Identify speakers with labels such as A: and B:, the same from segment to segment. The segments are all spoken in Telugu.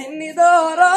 A: సిన్ని దోరో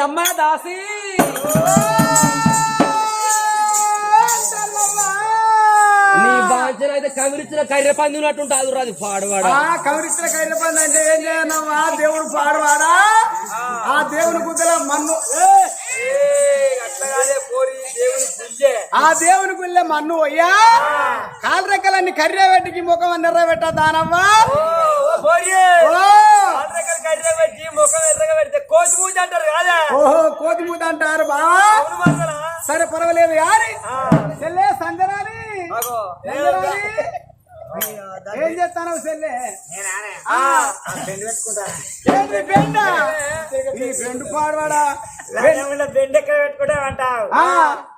A: అమ్మా దాసి. నీ బాధ్యత అయితే కవిరిచిన కర్రె పంది ఉన్నట్టుంటాదు రాదు పాడువాడ?
B: ఆ కవరిచ్చిన కైల పంది అంటే ఏం చేయనమ్మా దేవుడు పాడవాడా? ఆ. దేవుని గుద్దల మన్ను. ఆ దేవుని గుళ్ళే మన్ను అయ్యా కాలు రెక్కలన్నీ కర్రే పెట్టికి ముఖం నెర్ర పెట్ట దానమ్మా ఓ! ఓహో కోతి మూత అంటారు బా. సరే పర్వాలేదు యారి చెల్లే సంజరాని ఏం చేస్తాను ఈ బెండు? పాడవాడా
C: బెండ్ ఎక్కడ పెట్టుకుంటామంటావు
B: ఆ,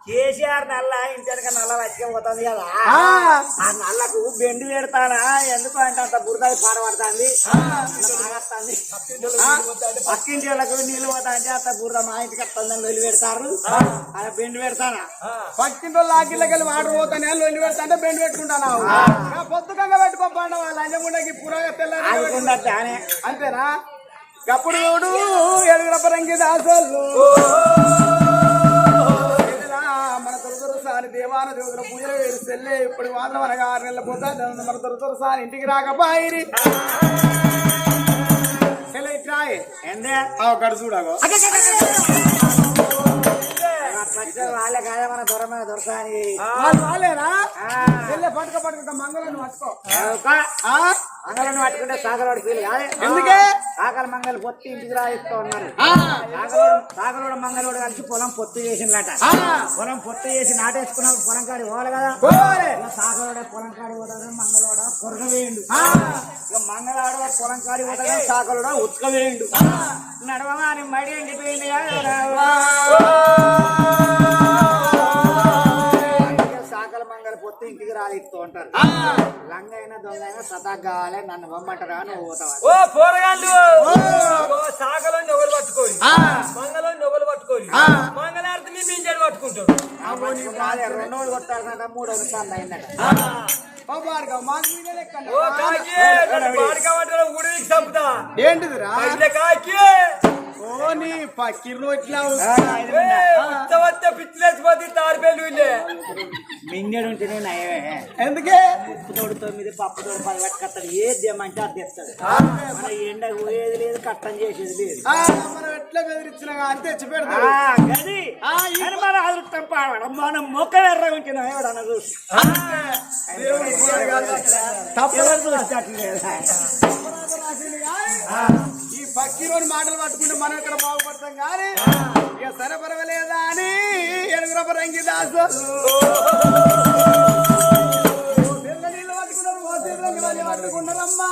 C: కేసీఆర్ నల్ల ఇంటిక నల్ల వచ్చిపోతుంది కదా.
B: ఆ,
C: నల్లకు బెండు పెడతానా ఎందుకు అంటే అంత బురద పాడబడుతుంది పక్కింటి వాళ్ళకు నీళ్ళు పోతా అంటే అంత బురద మా ఇంటికి వస్తుందని వెళ్ళి పెడతారు. అలా బెండు పెడతానా?
B: పక్కింటో లాగిళ్ళకెళ్ళి వాటర్ పోతానే లొల్లి పెడతా అంటే బెండు పెట్టుకుంటాను? పొద్దుకంగా పెట్టుకోపండి వాళ్ళ అంజముండకి పురాగా
C: అనే
B: అంతేనా? గప్పుడు చూడు ఏడుగుల పరంగి దాసోళ్ళు. సారి దేవాన దేవుల పూజలు వేరు సెల్లే ఇప్పుడు మాత్రం అనగా ఆరు నెలల పోతా మన తొలతొర సారి ఇంటికి ఇట్రాయే
C: ఏందే?
B: అక్కడ చూడగో.
C: వాళ్ళే కాదా మన దొర మీద దొరసాని.
B: వాళ్ళు వాళ్ళేనా? వెళ్ళే పట్టుక పట్టుక మంగళను పట్టుకో.
C: మంగళను పట్టుకుంటే సాగరోడు ఫీల్ కాదే.
B: ఎందుకే?
C: సాగల మంగళ పొత్తి ఇంటికి రాయిస్తూ ఉన్నారు. సాగరోడు సాగరోడు మంగళోడు కలిసి పొలం పొత్తు చేసిందట. పొలం పొత్తు చేసి నాటేసుకున్నప్పుడు పొలం కాడి పోవాలి కదా. సాగరోడే పొలం కాడి పోతాడు మంగళోడ కొరక వేయండు. ఇక మంగళాడు పొలం కాడి పోతాడు సాగరోడ ఉత్క వేయండు. నడవమా అని మడి ఎండిపోయింది ఇంటికి రాయిస్తూ ఉంటారు కావాలి నన్ను బొమ్మంటారా నువ్వు పోతావా
A: ఓ పోరగాళ్ళు సాగలో నొగలు పట్టుకోరు. మంగళం నొగలు పట్టుకోరు. మంగళారతి మీ మింజలు పట్టుకుంటారు.
C: రెండో కొట్టారంట మూడో సార్లు అయిందట.
B: ఏంటిదిరా?
A: పైసలే కాకి
B: ఓ నీ పక్కిర్రు ఇట్లా
A: ఉత్సవత్తే పిచ్చిలేసిపోతే తాడిపల్లి వీళ్ళే
C: మింగేడు ఉంటేనే నయమే.
B: ఎందుకే?
C: ఉప్పు తోడు తొమ్మిది పప్పు తోడు పది పట్టుకొస్తాడు. ఏది తెమ్మంటే అది తెస్తాడు మన ఎండ పోయేది లేదు కట్టం చేసేది లేదు.
B: మనం ఎట్లా బెదిరించినా కానీ తెచ్చి పెడతాడు
C: గది. మన అదృష్టం పాడడం మనం మొక్క ఎర్ర చూసి ఎవరు చూసేటట్లేదు
B: ఈ పక్కిరోని మాటలు పట్టుకుంటే మనం ఇక్కడ బాగుపడతాం కానీ ఇక సరే పర్వాలేదా అని ఎరుగురప రంగి దాసు పట్టుకున్నారు పట్టుకున్నారమ్మా.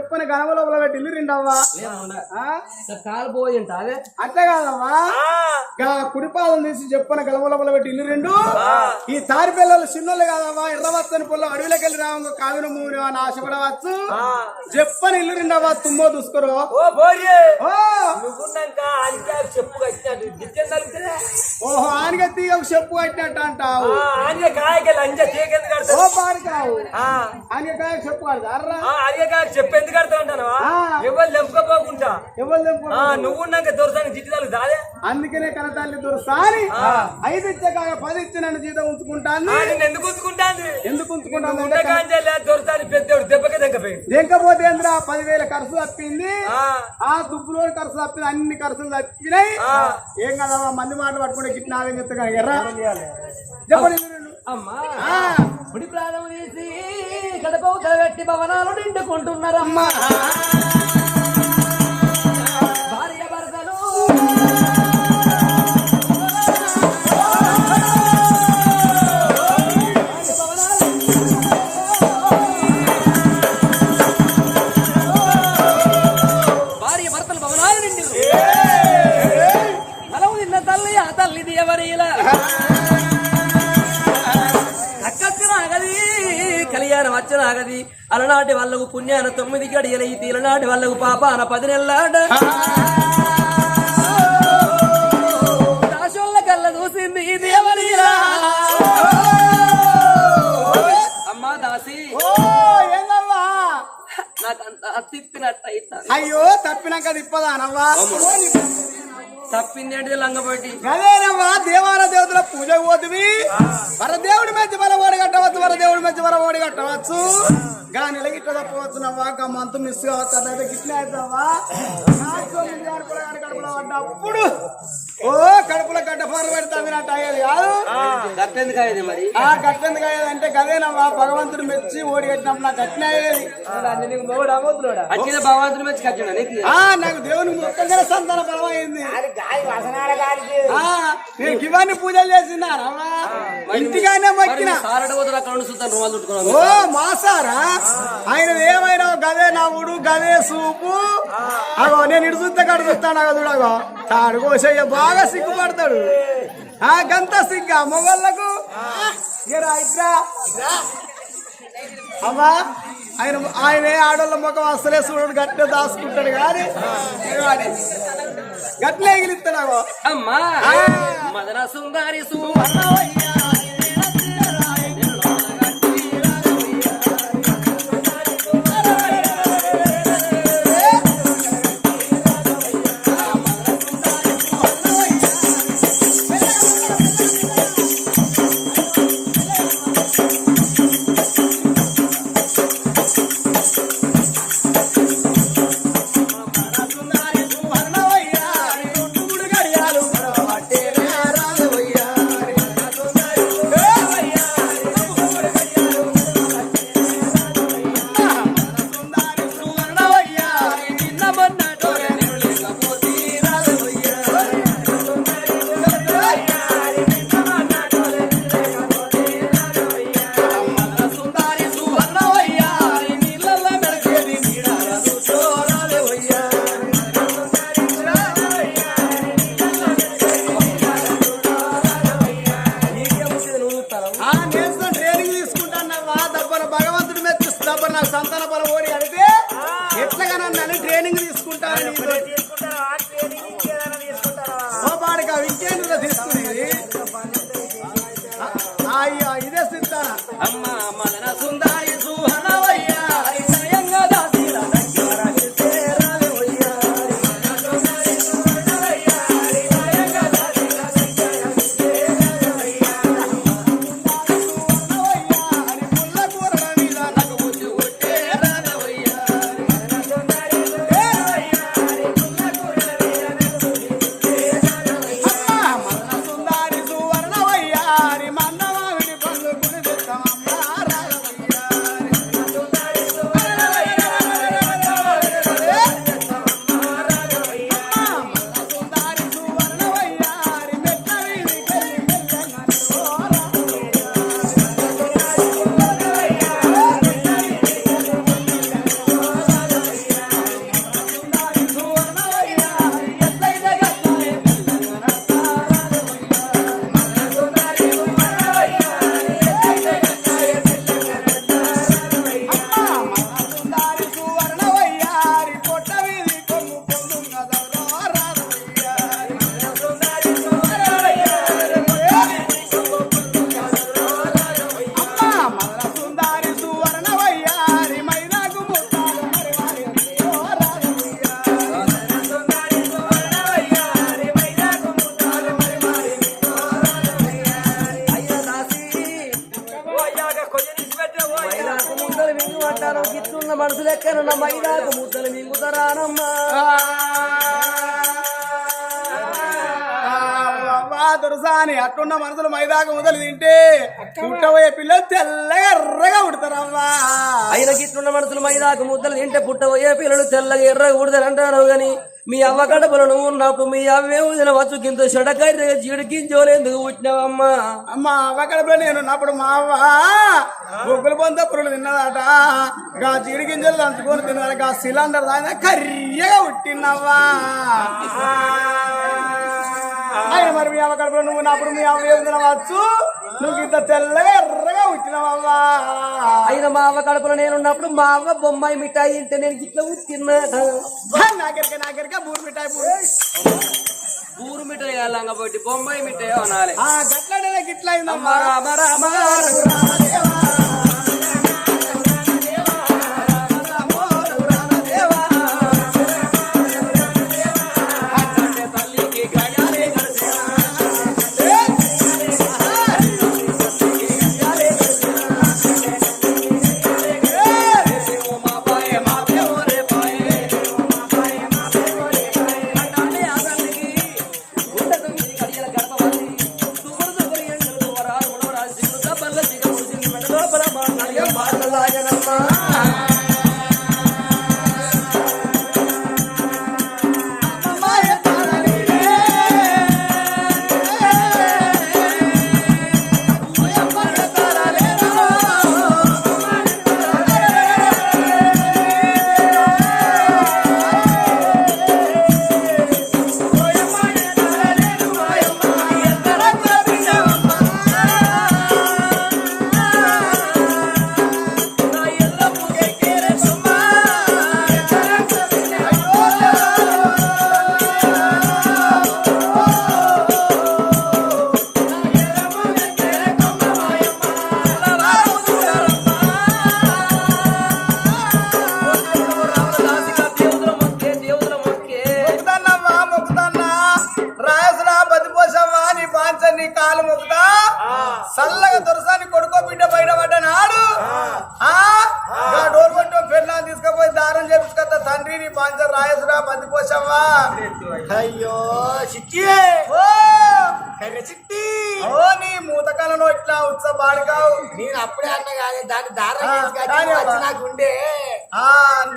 B: చెప్పని గనవలోపల పెట్టి ఇల్లు రిండవ్వా ఆ?
A: కాలు పోయి అదే
B: అట్లా కాదవ్వా గా కుడిపాదం తీసి చెప్పన గలవలోపల పెట్టి ఇల్లు రెండు. ఈ తారి పిల్లలు చిన్నోళ్ళు కాదవ్వా ఎర్రవచ్చని పొల్ల అడవిలోకి వెళ్ళి రావంగ కావిన మూని అని ఆశపడవచ్చు? చెప్పని ఇల్లు రెండవ్వా తుమ్మో చూసుకోరు ఓహో ఆనగ తీగ చెప్పు కట్టినట్టు అంటావు. ఓ పాడుకావు ఆనగ కాయ చెప్పు కడతా అర్రా.
A: ఆ, ఆనిక కాయకి చెప్పు ఎందుకు
B: ఆ.
A: ఎవరు లెంపకపోకుండా
B: ఎవరు తెంపు
A: ఆ, నువ్వున్నాక దొరసానికి జిట్టి తగ్గుతుంది అదే
B: అందుకనే కనతాల్లి దొరసాని ఐదు ఇచ్చే కాక పది ఇచ్చి నన్ను జీతం ఉంచుకుంటాను
A: ఎందుకు ఉంచుకుంటాంది?
B: ఎందుకు ఉంచుకుంటాను
A: దొరసాని పెద్దోడు దెబ్బకి దెంకపోయింది
B: లేకపోతే ఏంద్రా పదివేల ఖర్చు తప్పింది.
A: ఆ,
B: దుబ్బులో ఖర్చు తప్పింది అన్ని ఖర్చులు తప్పినాయి. ఏం కదా మంది మాటలు పట్టుకుంటే గిట్ట నాగని చెప్తా ఎర్ర? చెప్పండి.
A: అమ్మా. ప్రాణం తీసి కడప పెట్టి భవనాలు నిండుకుంటున్నారమ్మా. సాగది అలనాటి వాళ్ళకు పుణ్యాన తొమ్మిది గడియల ఈ తీలనాటి వాళ్ళకు పాపాన పది నెలలాట. దాసోళ్ళ కళ్ళ చూసింది దేవరీరా అమ్మా దాసి. నాకు అంత తిప్పినట్టు
B: అయ్యో తప్పినాక
A: తప్పింది ఏంటిది లంగబట్టి
B: గదేనవ్వా దేవాల దేవతల పూజ పోతుంది. వరదేవుడి మధ్య వర ఓడి కట్టవచ్చు వరదేవుడి మధ్య వర ఓడి కట్టవచ్చు. గా నెలగిట్ట తప్పవచ్చు నవ్వా గా మంతు మిస్ కావచ్చు? గిట్ల అవుతావా కడుపులో పడ్డప్పుడు ఓ కడుపులో గడ్డ అయ్యేది
A: గట్టెందుకు మరి?
B: ఆ గట్టెందుకు అంటే గదేనవ్వా భగవంతుడు మెచ్చి ఓడి కట్టినప్పుడు నాకు గట్టిన అయ్యేది.
A: వచ్చింది భగవంతుని మంచి కట్టినా నీకు?
B: ఆ నాకు దేవుని మొక్కగానే సంతాన బలమైంది.
C: అది గాలి వసనాల గాలికి.
B: ఆ, నేను ఇవన్నీ పూజలు చేసినారమ్మా ఇంటిగానే మొక్కిన. ఓ మాసారా? ఆయన ఏమైనా గదే నవ్వుడు గదే సూపు? అగో నేను ఇటు చూస్తే కడు చూస్తాను అగో చూడగో తాడు కోసయ్య బాగా సిగ్గుపడతాడు. ఆ గంత సిగ్గా మొగళ్ళకు? అమ్మా ఆయన ఆయన ఆడోళ్ళ ముఖం అసలే చూడడు గట్టిగా దాచుకుంటాడు కానీ గట్లే ఎగిలిస్తాడు
A: అమ్మా. మదన సుందరి ముద్దలు
B: తింటే పుట్టబోయే పిల్లలు తెల్లగా ఎర్రగా
A: ఉడతారు అంటారు గాని మీ అవ్వ కడపలను నువ్వు ఉన్నప్పుడు మీ అవ్వే తినవచ్చు కింద చెడకైతే జీడికించోలు ఎందుకు పుట్టినావమ్మా?
B: అమ్మా అవ్వకడపలో నేను ఉన్నప్పుడు మా అవ్వ బొగ్గులు పొంద పురులు తిన్నదట. గా జీడి గింజలు దంచుకొని తిన్నదట. గా సిలిండర్ దాని కర్రియగా ఉట్టినవ్వా ఆయన మరి మీ అవ్వ కడుపులో నువ్వు ఉన్నప్పుడు మీ అవ్వ ఏం తినవచ్చు? నువ్వు ఇంత తెల్లగా
C: ఎర్ర
A: ఆయన మా అవ్వ కడుపులో నేను ఉన్నప్పుడు మా అవ్వ బొమ్మాయి మిఠాయి ఇంటే నేను ఇట్లా తిన్నాట
C: నాగరిక నాగరిక బూరు మిఠాయి బూరు.
A: మిఠాయి కాలంగా పోటీ బొమ్మాయి మిఠాయి అనాలి.
C: ఆ గట్లనే గిట్ల
A: అమ్మ
C: అయిందమ్మా
A: రామ.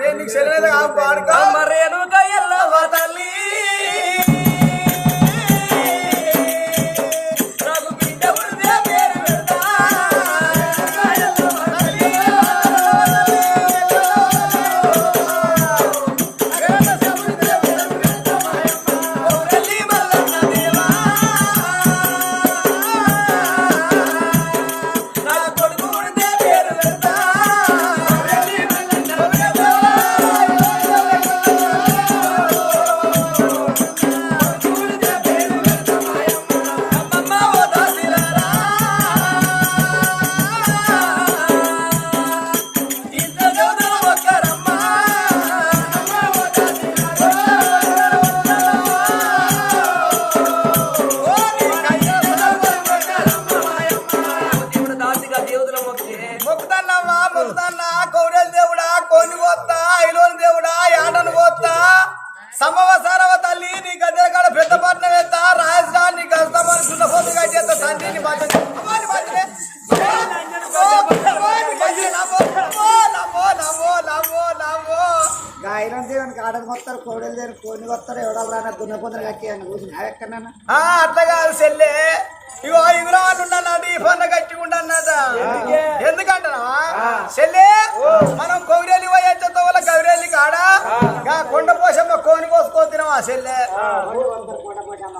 C: నేను నీకు
B: శరీరం కావు మరి
A: ఎనుక ఎల్లవ తల్లి.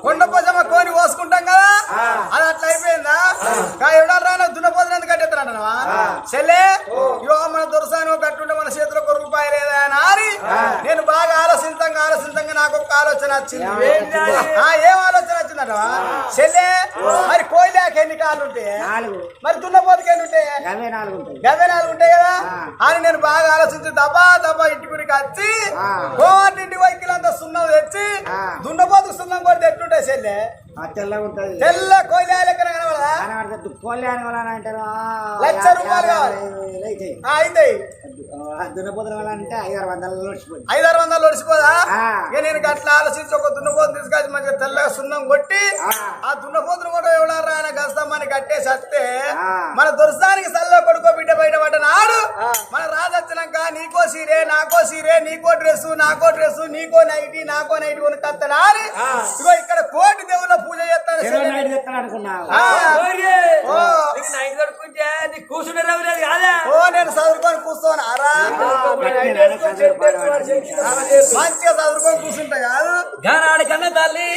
B: కొండ పోసమ్మ కోని కోసుకుంటాం కదా? అది అట్లా అయిపోయిందా? గా ఎవడాలు రానా దున్నపోతున్న ఎందుకు కట్టెత్తానంటనవా చెల్లె ఇగో మన దొరసాను కట్టుంటే మన చేతిలో ఒక రూపాయి లేదా అని ఆరి నేను బాగా ఆలోచించంగా ఆలోచించంగా నాకు ఒక ఆలోచన వచ్చింది. ఆ, ఏం ఆలోచన వచ్చిందటవా? చెల్లె మరి కోయిలాకి ఎన్ని కాళ్ళు ఉంటాయి మరి దున్నపోతుకి ఎన్ని ఉంటాయి?
C: యాభై నాలుగు ఉంటాయి.
B: డెబ్బై నాలుగు ఉంటాయి కదా. అని నేను బాగా ఆలోచించి దబా దబా ఇంటి గురికి వచ్చి ఇంటి వైకిల్ అంతా సున్నం తెచ్చి
C: ఆ.
B: దున్నపోతుకు సున్నం కొడితే ఎట్లుంటాయి చెల్లె.
C: తెల్లగా ఉంటుంది.
B: తెల్ల కోయిలా కనబడదా?
C: అని అంటారు.
B: లక్ష రూపాయలు కావాలి.
C: దున్నపోతుల వల్ల అంటే వందలు
B: ఐదారు వందలు. ఇక నేను అట్లా ఆలోచించి ఒక దున్నపోతు తీసుకొచ్చి మంచిగా తెల్లగా సున్నం కొట్టి
C: ఆ.
B: ఆ దున్నపోతును కూడా ఎవడారా మన దుర్సానికి సల్లో కొడుకో బిడ్డ బయట పడ్డ నాడు మన రాజు వచ్చినాక నీకో సీరే నాకో సీరే నీకో డ్రెస్ నాకో డ్రెస్ నీకో నైటి నాకో నైటి కొని కత్తనా అని ఇగో ఇక్కడ కోటి దేవుళ్ళ పూజ చేస్తాను. ఓ. నేను చదువుకొని కూర్చోను. అరా మంచిగా చదువుకొని కూర్చుంటా కాదు?
A: గానాడి కన్న తల్లి.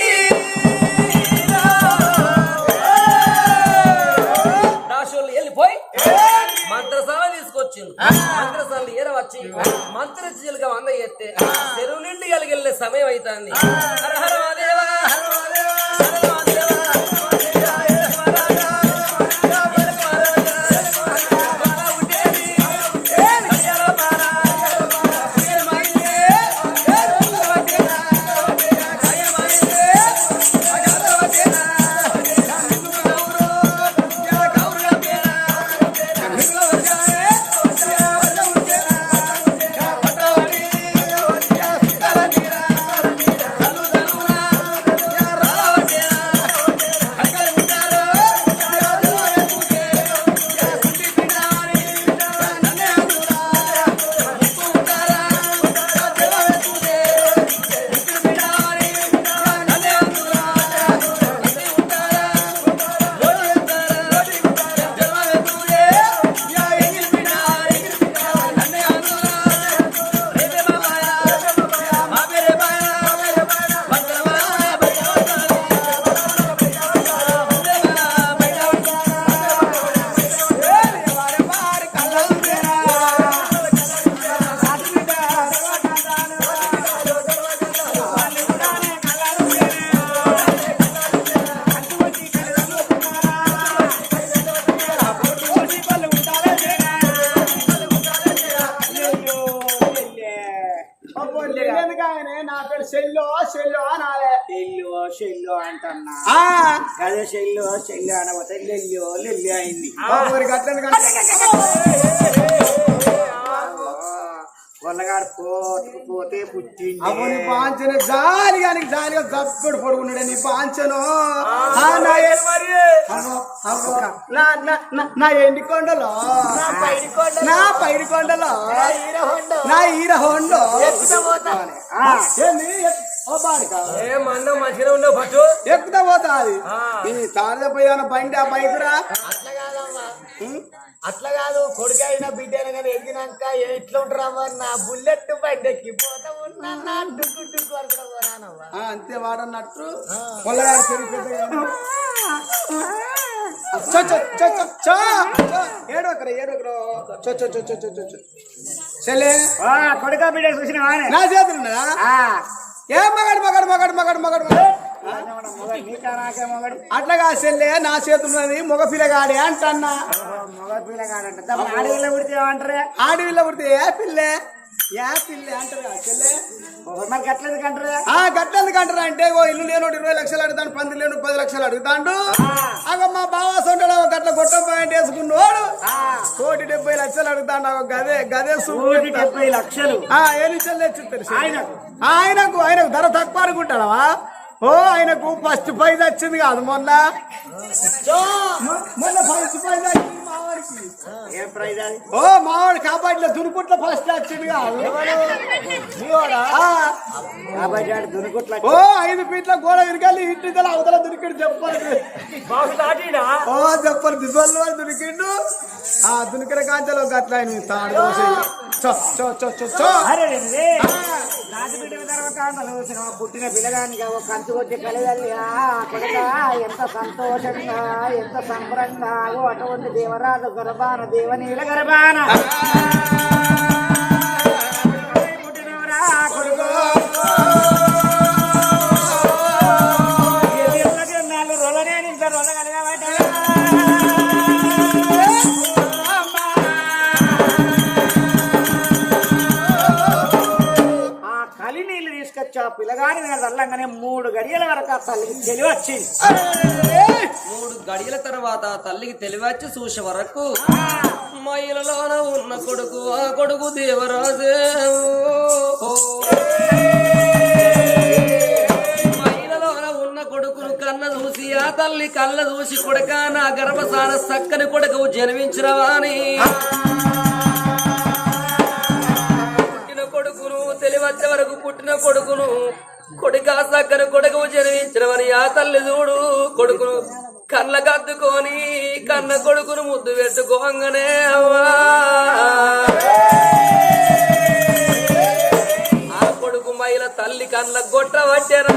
A: మంత్ర చీలుగా వంద ఎత్తే చెరువు నిండి కలిగిల్లే సమయం అవుతుంది హర
C: లెల్లి అయింది. పోతుకు పోతే పుట్టింది
B: పాంచన జాలిగా నీకు జాలిగా గప్పుడు పడుకున్నాడే నీ పాంచను నా ఎండి కొండలో. నా పైడి కొండలో. నా ఈర హోండో. ఎక్కుతా పోతా అది. తారద పోయాన బండి ఆ బైక్ రా
D: అట్లా కాదు కొడుకు అయినా బిడ్డ అయినా కానీ ఎదిగినాక ఎట్లా ఉంటారమ్మా నా బుల్లెట్ పోతా ఉన్నా
B: ఆ, అంతే వాడన్నట్టు. చో, చో, చో, చో, చో, చో. చెల్లె.
C: ఆ, కొడుక బిడ్డ చూసిన
B: నా చేతులు ఏం మగాడు మగాడు మగాడు మగాడు
C: ఆడవాడ మొగడు, నీకా నాకే మొగడు
B: అట్లాగా చెల్లె నా చేతులు ఉన్నది మగ పిల్లగాడే అంటన్నా.
C: మగ పిల్లగాడంట ఆడవిల్ల పుడితే
B: ఆడవిల్ల పుడితే ఏ పిల్లే? ఏ పిల్లే అంటారు కదా చెల్లె
C: మరి గట్లేదు కంటారే
B: ఆ అంటే ఓ ఇల్లు లేనోడు ఇరవై లక్షలు అడుగుతాను పంది లేను పది లక్షలు అడుగుతాడు. అగ మా బావ సొంటలో గట్ల గొట్టం పాయింట్ వేసుకున్నోడు కోటి డెబ్బై లక్షలు అడుగుతాడు ఒక గదే గదే
C: కోటి డెబ్బై లక్షలు.
B: ఆ ఎన్ని చెల్లి?
C: ఆయనకు?
B: ఆయనకు ఆయనకు ధర తక్కువ అనుకుంటాడవా ఓ ఆయనకు ఫస్ట్ ప్రైజ్ వచ్చింది కాదు మొన్న. మొన్న ఫస్ట్ ప్రైజ్ వచ్చింది మావాడికి.
C: ఏం ప్రైజ్ అది?
B: ఓ మావాడు కాపాడిలో దునుకుట్ల ఫస్ట్ వచ్చింది కాదు.
C: ఆడు దునుకుట్ల
B: ఓ ఐదు ఫీట్ల గోడ విరిగాలి ఇంటి అవతల దునికిడు చెప్పాలి. ఓ చెప్పాలి. దిద్వల్ వాడు దునికిండు. ఆ దునికిన కాంచలో గట్ల తాడు
C: పుట్టిన పిల్లగానికి ఒక కంచు వచ్చి కలగాలి కొడక ఎంత సంతోషంగా ఎంత సంబరంగా అటువంటి దేవరాజు గర్భాన దేవనీల గర్భాన. పిల్లగాని మీద చల్లంగానే మూడు గడియల వరకు ఆ తల్లికి తెలివి వచ్చింది.
A: మూడు గడియల తర్వాత తల్లికి తెలివచ్చి చూసే వరకు మహిళలోన ఉన్న కొడుకు ఆ కొడుకు దేవరాజే. ఆ తల్లి కళ్ళ చూసి కొడుక నా గర్భసాన సక్కని కొడుకు జన్మించినవాని కొడుకును తెలివచ్చే వరకు పుట్టిన కొడుకును కొడుక సక్కని కొడుకు జన్మించినవని ఆ తల్లి చూడు కొడుకును కళ్ళ కద్దుకొని కన్న కొడుకును ముద్దు పెట్టుకోగానే అవ్వా. ఆ కొడుకు మహిళ తల్లి కళ్ళ గొట్ట వచ్చారా